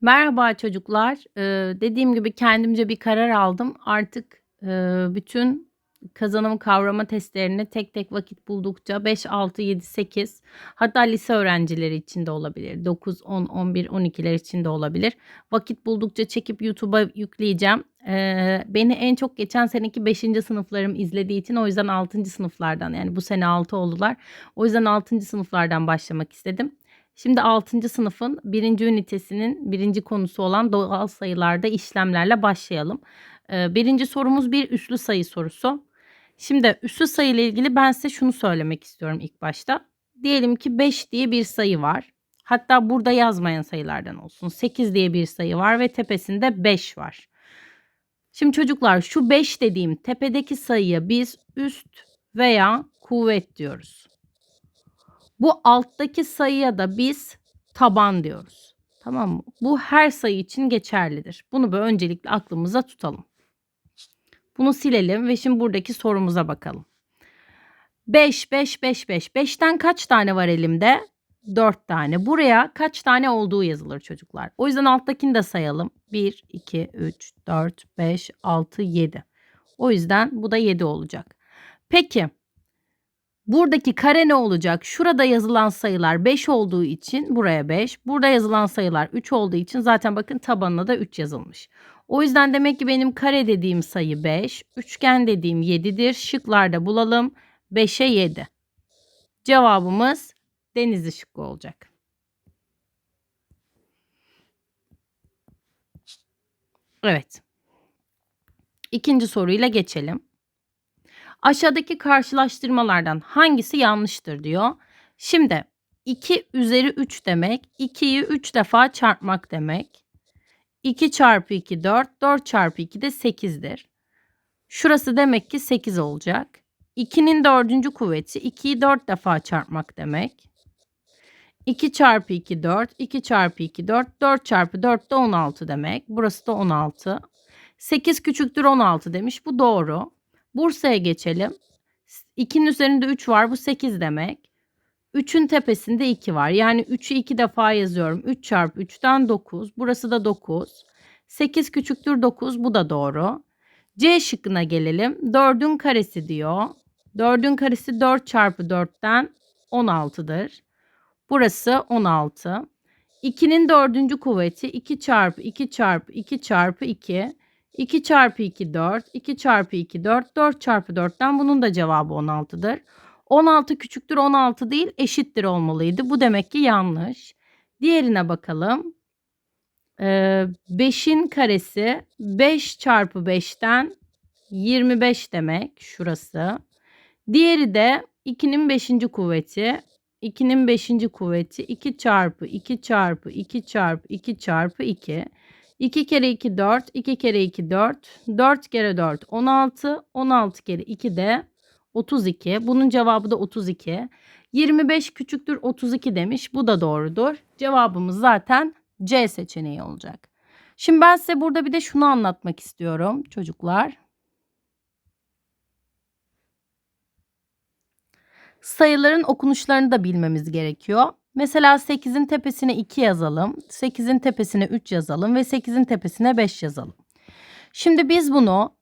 Merhaba çocuklar. Eee, dediğim gibi kendimce bir karar aldım. Artık, eee, bütün kazanım kavrama testlerini tek tek vakit buldukça 5, 6, 7, 8 hatta lise öğrencileri için de olabilir. 9, 10, 11, 12'ler için de olabilir. Vakit buldukça çekip YouTube'a yükleyeceğim. Eee, beni en çok geçen seneki 5. sınıflarım izlediği için o yüzden 6. sınıflardan yani bu sene 6 oldular. O yüzden 6. sınıflardan başlamak istedim. Şimdi 6. sınıfın 1. ünitesinin 1. konusu olan doğal sayılarda işlemlerle başlayalım. Eee, 1. sorumuz bir üslü sayı sorusu. Şimdi üslü sayı ile ilgili ben size şunu söylemek istiyorum ilk başta. Diyelim ki 5 diye bir sayı var. Hatta burada yazmayan sayılardan olsun. 8 diye bir sayı var ve tepesinde 5 var. Şimdi çocuklar şu 5 dediğim tepedeki sayıya biz üst veya kuvvet diyoruz. Bu alttaki sayıya da biz taban diyoruz. Tamam mı? Bu her sayı için geçerlidir. Bunu böyle öncelikle aklımıza tutalım. Bunu silelim ve şimdi buradaki sorumuza bakalım. 5, 5, 5, 5. 5'ten kaç tane var elimde? 4 tane. Buraya kaç tane olduğu yazılır çocuklar. O yüzden alttakini de sayalım. 1, 2, 3, 4, 5, 6, 7. O yüzden bu da 7 olacak. Peki buradaki kare ne olacak? Şurada yazılan sayılar 5 olduğu için buraya 5. Burada yazılan sayılar 3 olduğu için zaten bakın tabanına da 3 yazılmış. O yüzden demek ki benim kare dediğim sayı 5. Üçgen dediğim 7'dir. Şıklarda bulalım. 5'e 7. Cevabımız denizli şıkkı olacak. Evet. İkinci soruyla geçelim. Aşağıdaki karşılaştırmalardan hangisi yanlıştır diyor. Şimdi 2 üzeri 3 demek 2'yi 3 defa çarpmak demek. 2 çarpı 2 4, 4 çarpı 2 de 8'dir. Şurası demek ki 8 olacak. 2'nin dördüncü kuvveti 2'yi 4 defa çarpmak demek. 2 çarpı 2 4, 2 çarpı 2 4, 4 çarpı 4 de 16 demek. Burası da 16. 8 küçüktür 16 demiş. Bu doğru. Bursa'ya geçelim. 2'nin üzerinde 3 var. Bu 8 demek. 3'ün tepesinde 2 var. Yani 3'ü 2 defa yazıyorum. 3 çarpı 3'ten 9. Burası da 9. 8 küçüktür 9. Bu da doğru. C şıkkına gelelim. 4'ün karesi diyor. 4'ün karesi 4 çarpı 4'ten 16'dır. Burası 16. 2'nin dördüncü kuvveti 2 çarpı 2 çarpı 2 çarpı 2. 2 çarpı 2 4. 2 çarpı 2 4. 4 çarpı 4'ten bunun da cevabı 16'dır. 16 küçüktür 16 değil eşittir olmalıydı. Bu demek ki yanlış. Diğerine bakalım. 5'in karesi 5 çarpı 5'ten 25 demek şurası. Diğeri de 2'nin 5. kuvveti 2'nin 5. kuvveti 2 çarpı 2 çarpı 2 çarpı 2 çarpı 2. 2 kere 2 4, 2 kere 2 4, 4 kere 4 16, 16 kere 2 de 32. Bunun cevabı da 32. 25 küçüktür 32 demiş. Bu da doğrudur. Cevabımız zaten C seçeneği olacak. Şimdi ben size burada bir de şunu anlatmak istiyorum çocuklar. Sayıların okunuşlarını da bilmemiz gerekiyor. Mesela 8'in tepesine 2 yazalım. 8'in tepesine 3 yazalım ve 8'in tepesine 5 yazalım. Şimdi biz bunu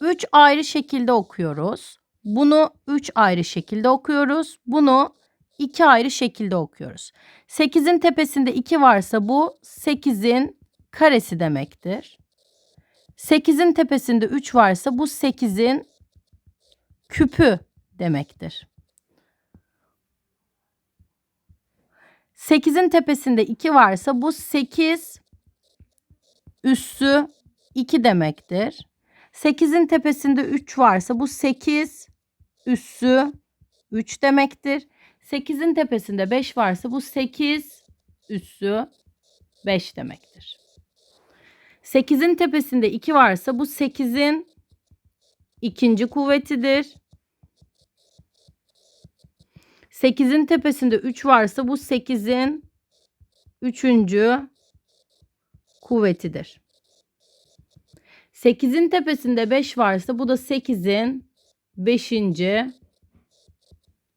3 ayrı şekilde okuyoruz. Bunu 3 ayrı şekilde okuyoruz. Bunu 2 ayrı şekilde okuyoruz. 8'in tepesinde 2 varsa bu 8'in karesi demektir. 8'in tepesinde 3 varsa bu 8'in küpü demektir. 8'in tepesinde 2 varsa bu 8 üssü 2 demektir. 8'in tepesinde 3 varsa bu 8 üssü 3 demektir. 8'in tepesinde 5 varsa bu 8 üssü 5 demektir. 8'in tepesinde 2 varsa bu 8'in ikinci kuvvetidir. 8'in tepesinde 3 varsa bu 8'in 3. kuvvetidir. 8'in tepesinde 5 varsa bu da 8'in 5.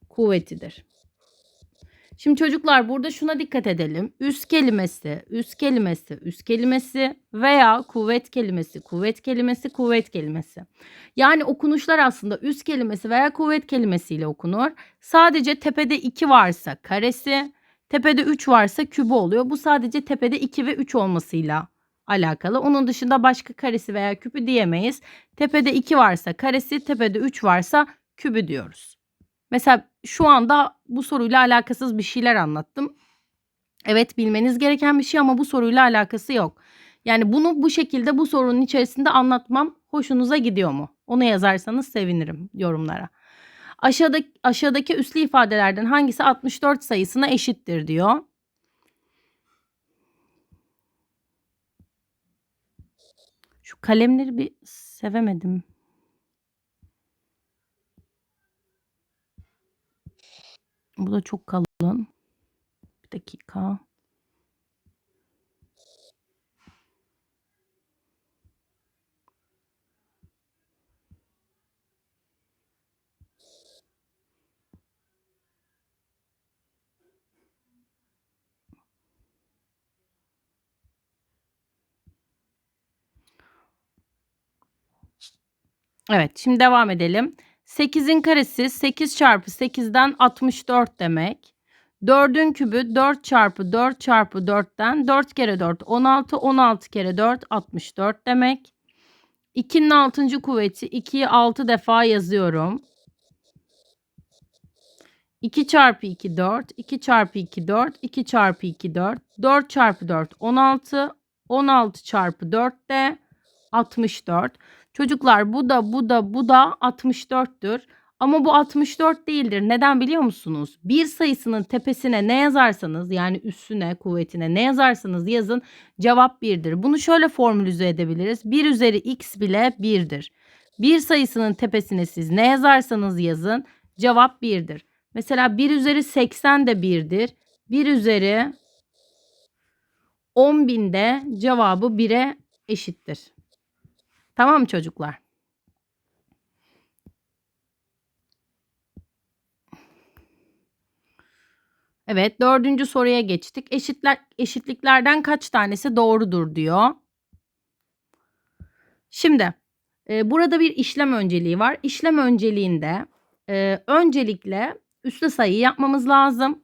kuvvetidir. Şimdi çocuklar burada şuna dikkat edelim. Üst kelimesi, üst kelimesi, üst kelimesi veya kuvvet kelimesi, kuvvet kelimesi, kuvvet kelimesi. Yani okunuşlar aslında üst kelimesi veya kuvvet kelimesiyle okunur. Sadece tepede 2 varsa karesi, tepede 3 varsa kübü oluyor. Bu sadece tepede 2 ve 3 olmasıyla alakalı. Onun dışında başka karesi veya küpü diyemeyiz. Tepede 2 varsa karesi, tepede 3 varsa kübü diyoruz. Mesela şu anda bu soruyla alakasız bir şeyler anlattım. Evet bilmeniz gereken bir şey ama bu soruyla alakası yok. Yani bunu bu şekilde bu sorunun içerisinde anlatmam hoşunuza gidiyor mu? Onu yazarsanız sevinirim yorumlara. Aşağıdaki, aşağıdaki üslü ifadelerden hangisi 64 sayısına eşittir diyor. Şu kalemleri bir sevemedim. Bu da çok kalın. Bir dakika. Evet şimdi devam edelim. 8'in karesi 8 çarpı 8'den 64 demek. 4'ün kübü 4 çarpı 4 çarpı 4'ten 4 kere 4 16 16 kere 4 64 demek. 2'nin 6. kuvveti 2'yi 6 defa yazıyorum. 2 çarpı 2 4 2 çarpı 2 4 2 çarpı 2 4 4 çarpı 4 16 16 çarpı 4 de 64. Çocuklar bu da bu da bu da 64'tür. Ama bu 64 değildir. Neden biliyor musunuz? Bir sayısının tepesine ne yazarsanız yani üstüne kuvvetine ne yazarsanız yazın cevap 1'dir. Bunu şöyle formülize edebiliriz. 1 üzeri x bile 1'dir. Bir sayısının tepesine siz ne yazarsanız yazın cevap 1'dir. Mesela 1 üzeri 80 de 1'dir. 1 üzeri 10 binde cevabı 1'e eşittir. Tamam çocuklar? Evet dördüncü soruya geçtik. Eşitler, eşitliklerden kaç tanesi doğrudur diyor. Şimdi e, burada bir işlem önceliği var. İşlem önceliğinde e, öncelikle üslü sayı yapmamız lazım.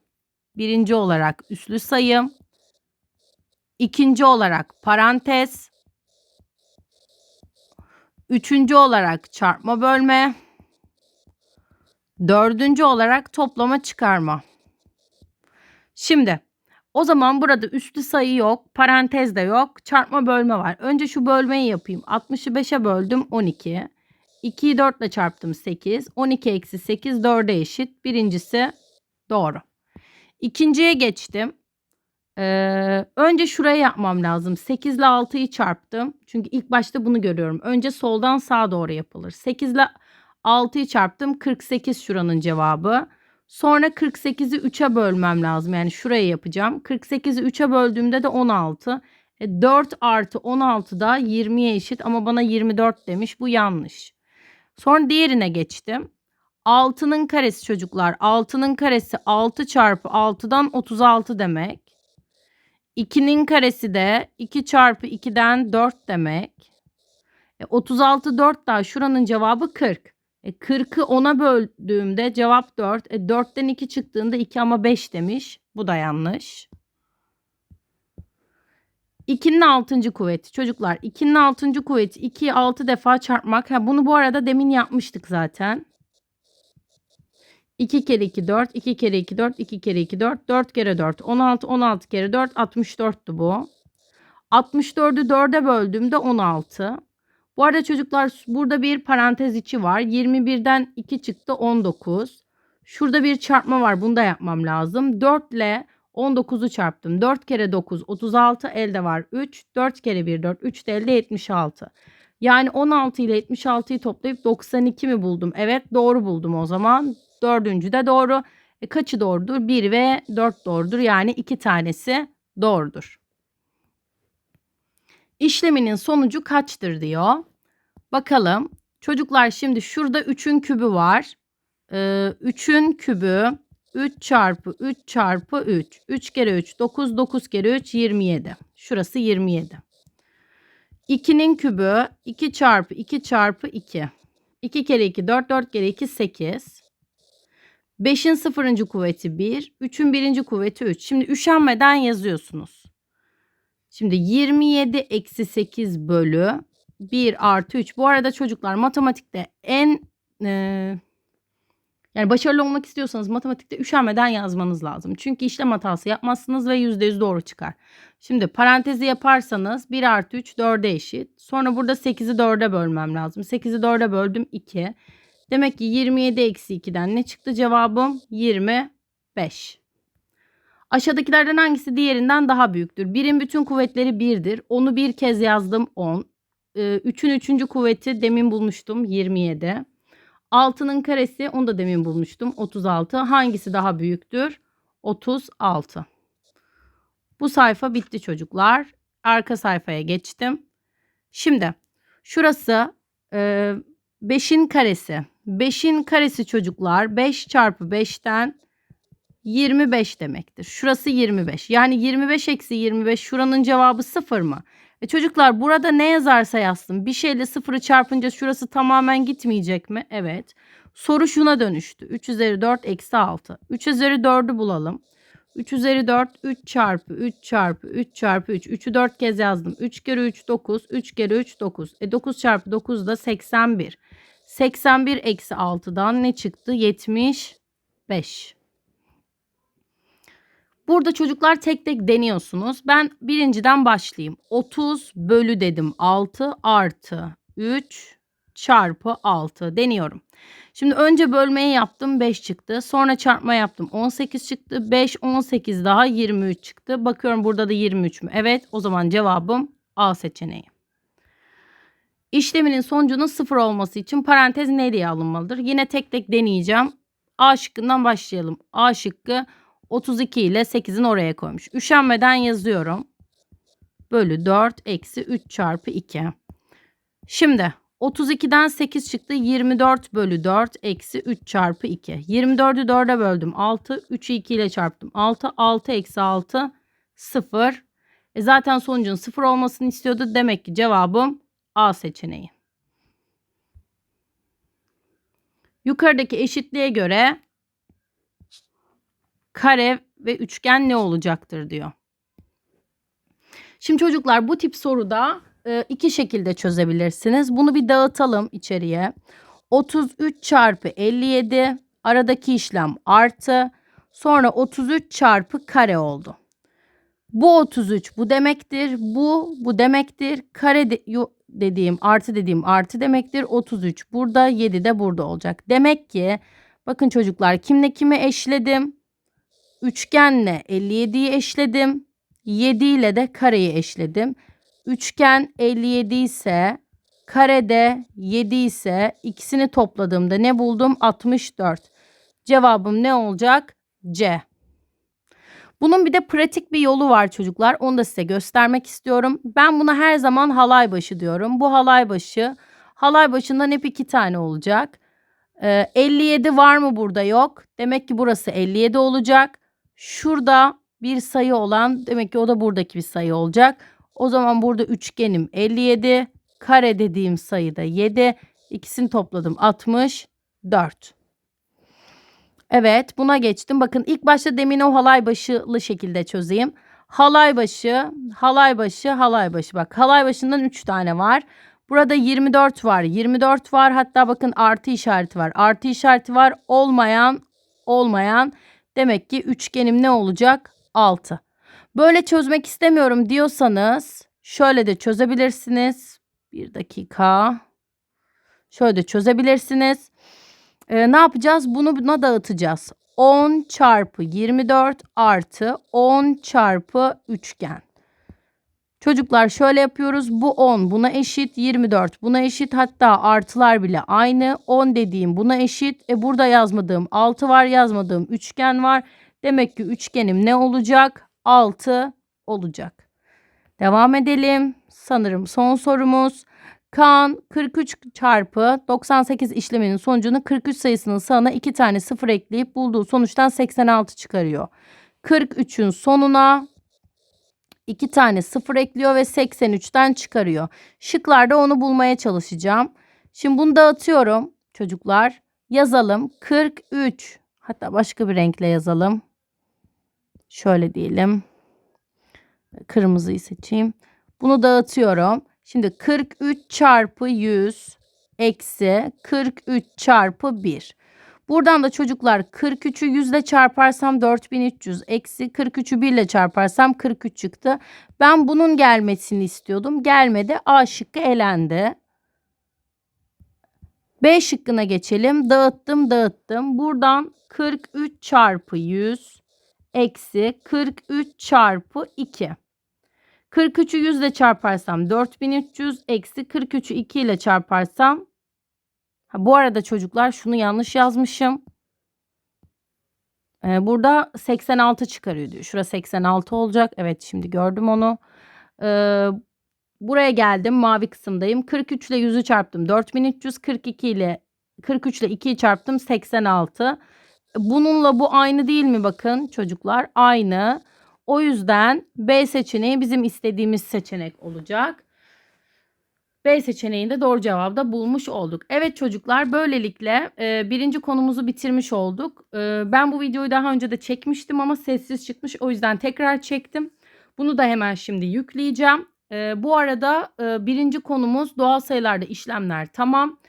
Birinci olarak üslü sayı. İkinci olarak parantez. Üçüncü olarak çarpma bölme. Dördüncü olarak toplama çıkarma. Şimdi o zaman burada üslü sayı yok, parantez de yok, çarpma bölme var. Önce şu bölmeyi yapayım. 60'ı 5'e böldüm 12. 2'yi 4 ile çarptım 8. 12 eksi 8 4'e eşit. Birincisi doğru. İkinciye geçtim. Ee, önce şuraya yapmam lazım. 8 ile 6'yı çarptım. Çünkü ilk başta bunu görüyorum. Önce soldan sağa doğru yapılır. 8 ile 6'yı çarptım. 48 şuranın cevabı. Sonra 48'i 3'e bölmem lazım. Yani şuraya yapacağım. 48'i 3'e böldüğümde de 16. E 4 artı 16 da 20'ye eşit ama bana 24 demiş. Bu yanlış. Sonra diğerine geçtim. 6'nın karesi çocuklar. 6'nın karesi 6 çarpı 6'dan 36 demek. 2'nin karesi de 2 çarpı 2'den 4 demek. E 36 4 daha şuranın cevabı 40. E 40'ı 10'a böldüğümde cevap 4. E 4'ten 2 çıktığında 2 ama 5 demiş. Bu da yanlış. 2'nin 6. kuvveti. Çocuklar 2'nin 6. kuvveti 2'yi 6 defa çarpmak. Ha, bunu bu arada demin yapmıştık zaten. 2 kere 2 4, 2 kere 2 4, 2 kere 2 4, 4 kere 4 16, 16 kere 4 64'tü bu. 64'ü 4'e böldüğümde 16. Bu arada çocuklar burada bir parantez içi var. 21'den 2 çıktı 19. Şurada bir çarpma var. Bunu da yapmam lazım. 4 ile 19'u çarptım. 4 kere 9 36 elde var 3. 4 kere 1 4 3 de elde 76. Yani 16 ile 76'yı toplayıp 92 mi buldum? Evet doğru buldum o zaman. Dördüncü de doğru. E, kaçı doğrudur? 1 ve 4 doğrudur. Yani 2 tanesi doğrudur. İşleminin sonucu kaçtır diyor. Bakalım. Çocuklar şimdi şurada 3'ün kübü var. Ee, 3'ün kübü 3 çarpı 3 çarpı 3. 3 kere 3 9. 9 kere 3 27. Şurası 27. 2'nin kübü 2 çarpı 2 çarpı 2. 2 kere 2 4. 4 kere 2 8. 5'in sıfırıncı kuvveti 1. 3'ün birinci kuvveti 3. Şimdi üşenmeden yazıyorsunuz. Şimdi 27 eksi 8 bölü 1 artı 3. Bu arada çocuklar matematikte en e, yani başarılı olmak istiyorsanız matematikte üşenmeden yazmanız lazım. Çünkü işlem hatası yapmazsınız ve %100 doğru çıkar. Şimdi parantezi yaparsanız 1 artı 3 4'e eşit. Sonra burada 8'i 4'e bölmem lazım. 8'i 4'e böldüm 2. Demek ki 27 eksi 2'den ne çıktı cevabım? 25. Aşağıdakilerden hangisi diğerinden daha büyüktür? Birin bütün kuvvetleri 1'dir. Onu bir kez yazdım 10. 3'ün 3. kuvveti demin bulmuştum 27. 6'nın karesi onu da demin bulmuştum 36. Hangisi daha büyüktür? 36. Bu sayfa bitti çocuklar. Arka sayfaya geçtim. Şimdi şurası 5'in karesi. 5'in karesi çocuklar 5 çarpı 5'ten 25 demektir. Şurası 25. Yani 25 eksi 25 şuranın cevabı 0 mı? E çocuklar burada ne yazarsa yazsın. Bir şeyle 0'ı çarpınca şurası tamamen gitmeyecek mi? Evet. Soru şuna dönüştü. 3 üzeri 4 eksi 6. 3 üzeri 4'ü bulalım. 3 üzeri 4 3 çarpı 3 çarpı 3 çarpı 3. 3'ü 4 kez yazdım. 3 kere 3 9. 3 kere 3 9. E 9 çarpı 9 da 81. 81 eksi 6'dan ne çıktı? 75. Burada çocuklar tek tek deniyorsunuz. Ben birinciden başlayayım. 30 bölü dedim 6 artı 3 çarpı 6 deniyorum. Şimdi önce bölmeyi yaptım 5 çıktı. Sonra çarpma yaptım 18 çıktı. 5 18 daha 23 çıktı. Bakıyorum burada da 23 mü? Evet o zaman cevabım A seçeneği. İşleminin sonucunun sıfır olması için parantez ne diye alınmalıdır? Yine tek tek deneyeceğim. A şıkkından başlayalım. A şıkkı 32 ile 8'in oraya koymuş. Üşenmeden yazıyorum. Bölü 4 eksi 3 çarpı 2. Şimdi 32'den 8 çıktı. 24 bölü 4 eksi 3 çarpı 2. 24'ü 4'e böldüm 6. 3'ü 2 ile çarptım 6. 6 eksi 6 0. E zaten sonucun 0 olmasını istiyordu. Demek ki cevabım A seçeneği. Yukarıdaki eşitliğe göre kare ve üçgen ne olacaktır diyor. Şimdi çocuklar bu tip soruda e, iki şekilde çözebilirsiniz. Bunu bir dağıtalım içeriye. 33 çarpı 57 aradaki işlem artı sonra 33 çarpı kare oldu. Bu 33 bu demektir. Bu bu demektir. Kare de, dediğim artı dediğim artı demektir. 33 burada 7 de burada olacak. Demek ki bakın çocuklar kimle kime eşledim? Üçgenle 57'yi eşledim. 7 ile de kareyi eşledim. Üçgen 57 ise karede 7 ise ikisini topladığımda ne buldum? 64. Cevabım ne olacak? C. Bunun bir de pratik bir yolu var çocuklar. Onu da size göstermek istiyorum. Ben buna her zaman halay başı diyorum. Bu halay başı halay başından hep iki tane olacak. Ee, 57 var mı burada? Yok. Demek ki burası 57 olacak. Şurada bir sayı olan demek ki o da buradaki bir sayı olacak. O zaman burada üçgenim 57. Kare dediğim sayı da 7. İkisini topladım 64. Evet buna geçtim. Bakın ilk başta demin o halay başılı şekilde çözeyim. Halay başı, halay başı, halay başı. Bak halay başından 3 tane var. Burada 24 var. 24 var. Hatta bakın artı işareti var. Artı işareti var. Olmayan, olmayan. Demek ki üçgenim ne olacak? 6. Böyle çözmek istemiyorum diyorsanız şöyle de çözebilirsiniz. Bir dakika. Şöyle de çözebilirsiniz. Ee, ne yapacağız? Bunu buna dağıtacağız. 10 çarpı 24 artı 10 çarpı üçgen. Çocuklar şöyle yapıyoruz. Bu 10 buna eşit. 24 buna eşit. Hatta artılar bile aynı. 10 dediğim buna eşit. E burada yazmadığım 6 var. Yazmadığım üçgen var. Demek ki üçgenim ne olacak? 6 olacak. Devam edelim. Sanırım son sorumuz. Kaan 43 çarpı 98 işleminin sonucunu 43 sayısının sağına 2 tane sıfır ekleyip bulduğu sonuçtan 86 çıkarıyor. 43'ün sonuna 2 tane sıfır ekliyor ve 83'ten çıkarıyor. Şıklarda onu bulmaya çalışacağım. Şimdi bunu dağıtıyorum çocuklar. Yazalım 43 hatta başka bir renkle yazalım. Şöyle diyelim. Kırmızıyı seçeyim. Bunu dağıtıyorum. Şimdi 43 çarpı 100 eksi 43 çarpı 1. Buradan da çocuklar 43'ü 100 ile çarparsam 4300 eksi 43'ü 1 ile çarparsam 43 çıktı. Ben bunun gelmesini istiyordum. Gelmedi. A şıkkı elendi. B şıkkına geçelim. Dağıttım dağıttım. Buradan 43 çarpı 100 eksi 43 çarpı 2. 43'ü 100 ile çarparsam 4300 eksi 43'ü 2 ile çarparsam ha, bu arada çocuklar şunu yanlış yazmışım. Ee, burada 86 çıkarıyor diyor. Şurası 86 olacak. Evet şimdi gördüm onu. Ee, buraya geldim. Mavi kısımdayım. 43 ile 100'ü çarptım. 4300. 42 ile 43 ile 2'yi çarptım. 86. Bununla bu aynı değil mi bakın çocuklar? Aynı. O yüzden B seçeneği bizim istediğimiz seçenek olacak. B seçeneğinde doğru cevabı da bulmuş olduk. Evet çocuklar böylelikle e, birinci konumuzu bitirmiş olduk. E, ben bu videoyu daha önce de çekmiştim ama sessiz çıkmış. O yüzden tekrar çektim. Bunu da hemen şimdi yükleyeceğim. E, bu arada e, birinci konumuz doğal sayılarda işlemler tamam.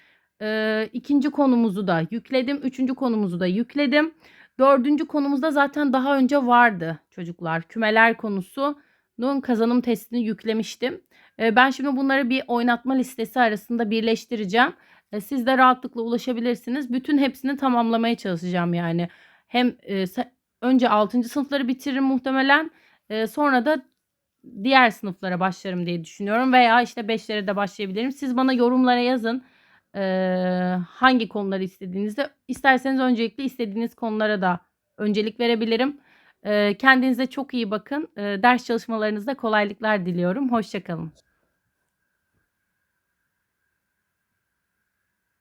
E, ikinci konumuzu da yükledim. Üçüncü konumuzu da yükledim. Dördüncü konumuzda zaten daha önce vardı çocuklar. Kümeler konusunun kazanım testini yüklemiştim. E, ben şimdi bunları bir oynatma listesi arasında birleştireceğim. E, siz de rahatlıkla ulaşabilirsiniz. Bütün hepsini tamamlamaya çalışacağım yani. Hem e, önce 6. sınıfları bitiririm muhtemelen. E, sonra da diğer sınıflara başlarım diye düşünüyorum. Veya işte 5'lere de başlayabilirim. Siz bana yorumlara yazın e, hangi konuları istediğinizde isterseniz öncelikle istediğiniz konulara da öncelik verebilirim. E, kendinize çok iyi bakın. E, ders çalışmalarınızda kolaylıklar diliyorum. Hoşçakalın.